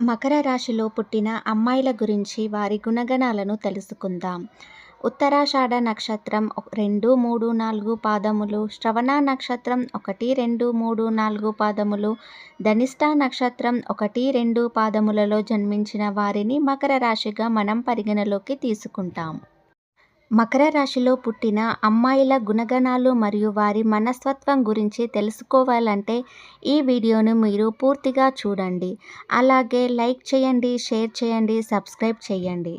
మకర రాశిలో పుట్టిన అమ్మాయిల గురించి వారి గుణగణాలను తెలుసుకుందాం. ఉత్తరాషాఢ నక్షత్రం రెండు మూడు నాలుగు పాదములు శ్రవణ నక్షత్రం ఒకటి రెండు మూడు నాలుగు పాదములు ధనిష్ట నక్షత్రం ఒకటి రెండు పాదములలో జన్మించిన వారిని మకర రాశిగా మనం పరిగణలోకి తీసుకుంటాం. మకర రాశిలో పుట్టిన అమ్మాయిల గుణగణాలు మరియు వారి మనస్తత్వం గురించి తెలుసుకోవాలంటే ఈ వీడియోను మీరు పూర్తిగా చూడండి. అలాగే లైక్ చేయండి షేర్ చేయండి సబ్స్క్రైబ్ చేయండి.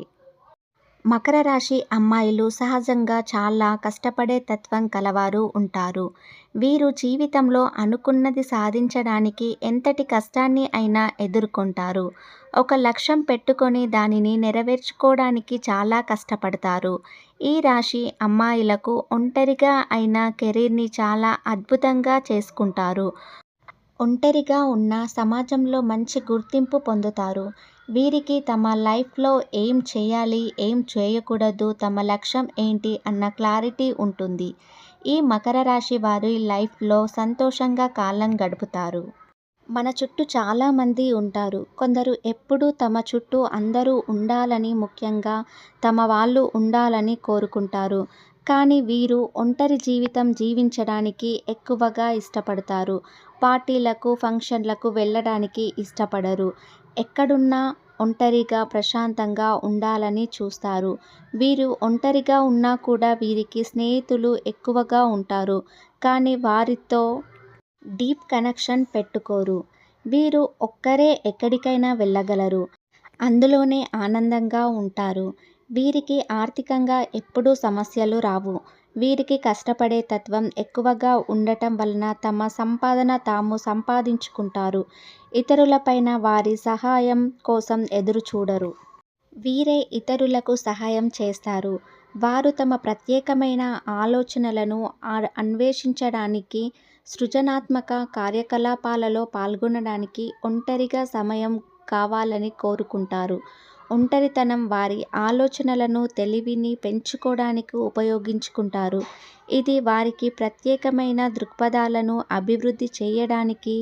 మకర రాశి అమ్మాయిలు సహజంగా చాలా కష్టపడే తత్వం కలవారు ఉంటారు. వీరు జీవితంలో అనుకున్నది సాధించడానికి ఎంతటి కష్టాన్ని అయినా ఎదుర్కొంటారు. ఒక లక్ష్యం పెట్టుకొని దానిని నెరవేర్చుకోవడానికి చాలా కష్టపడతారు. ఈ రాశి అమ్మాయిలకు ఒంటరిగా అయిన కెరీర్ని చాలా అద్భుతంగా చేసుకుంటారు. ఒంటరిగా ఉన్న సమాజంలో మంచి గుర్తింపు పొందుతారు. వీరికి తమ లైఫ్లో ఏం చేయాలి ఏం చేయకూడదు తమ లక్ష్యం ఏంటి అన్న క్లారిటీ ఉంటుంది. ఈ మకర రాశి వారి లైఫ్లో సంతోషంగా కాలం గడుపుతారు. మన చుట్టూ చాలామంది ఉంటారు. కొందరు ఎప్పుడూ తమ చుట్టూ అందరూ ఉండాలని ముఖ్యంగా తమ వాళ్ళు ఉండాలని కోరుకుంటారు. కానీ వీరు ఒంటరి జీవితం జీవించడానికి ఎక్కువగా ఇష్టపడతారు. పార్టీలకు ఫంక్షన్లకు వెళ్ళడానికి ఇష్టపడరు. ఎక్కడున్నా ఒంటరిగా ప్రశాంతంగా ఉండాలని చూస్తారు. వీరు ఒంటరిగా ఉన్నా కూడా వీరికి స్నేహితులు ఎక్కువగా ఉంటారు. కానీ వారితో డీప్ కనెక్షన్ పెట్టుకోరు. వీరు ఒక్కరే ఎక్కడికైనా వెళ్ళగలరు. అందులోనే ఆనందంగా ఉంటారు. వీరికి ఆర్థికంగా ఎప్పుడూ సమస్యలు రావు. వీరికి కష్టపడే తత్వం ఎక్కువగా ఉండటం వలన తమ సంపాదన తాము సంపాదించుకుంటారు. ఇతరులపైన వారి సహాయం కోసం ఎదురు చూడరు వీరే ఇతరులకు సహాయం చేస్తారు. వారు తమ ప్రత్యేకమైన ఆలోచనలను అన్వేషించడానికి సృజనాత్మక కార్యకలాపాలలో పాల్గొనడానికి ఒంటరిగా సమయం కావాలని కోరుకుంటారు. ఒంటరితనం వారి ఆలోచనలను తెలివిని పెంచుకోవడానికి ఉపయోగించుకుంటారు. ఇది వారికి ప్రత్యేకమైన దృక్పథాలను అభివృద్ధి చేయడానికి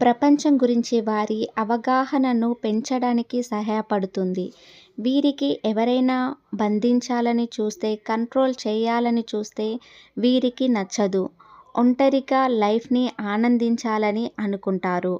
ప్రపంచం గురించి వారి అవగాహనను పెంచడానికి సహాయపడుతుంది. వీరికి ఎవరైనా బంధించాలని చూస్తే కంట్రోల్ చేయాలని చూస్తే వీరికి నచ్చదు. ఒంటరిగా లైఫ్ని ఆనందించాలని అనుకుంటారు.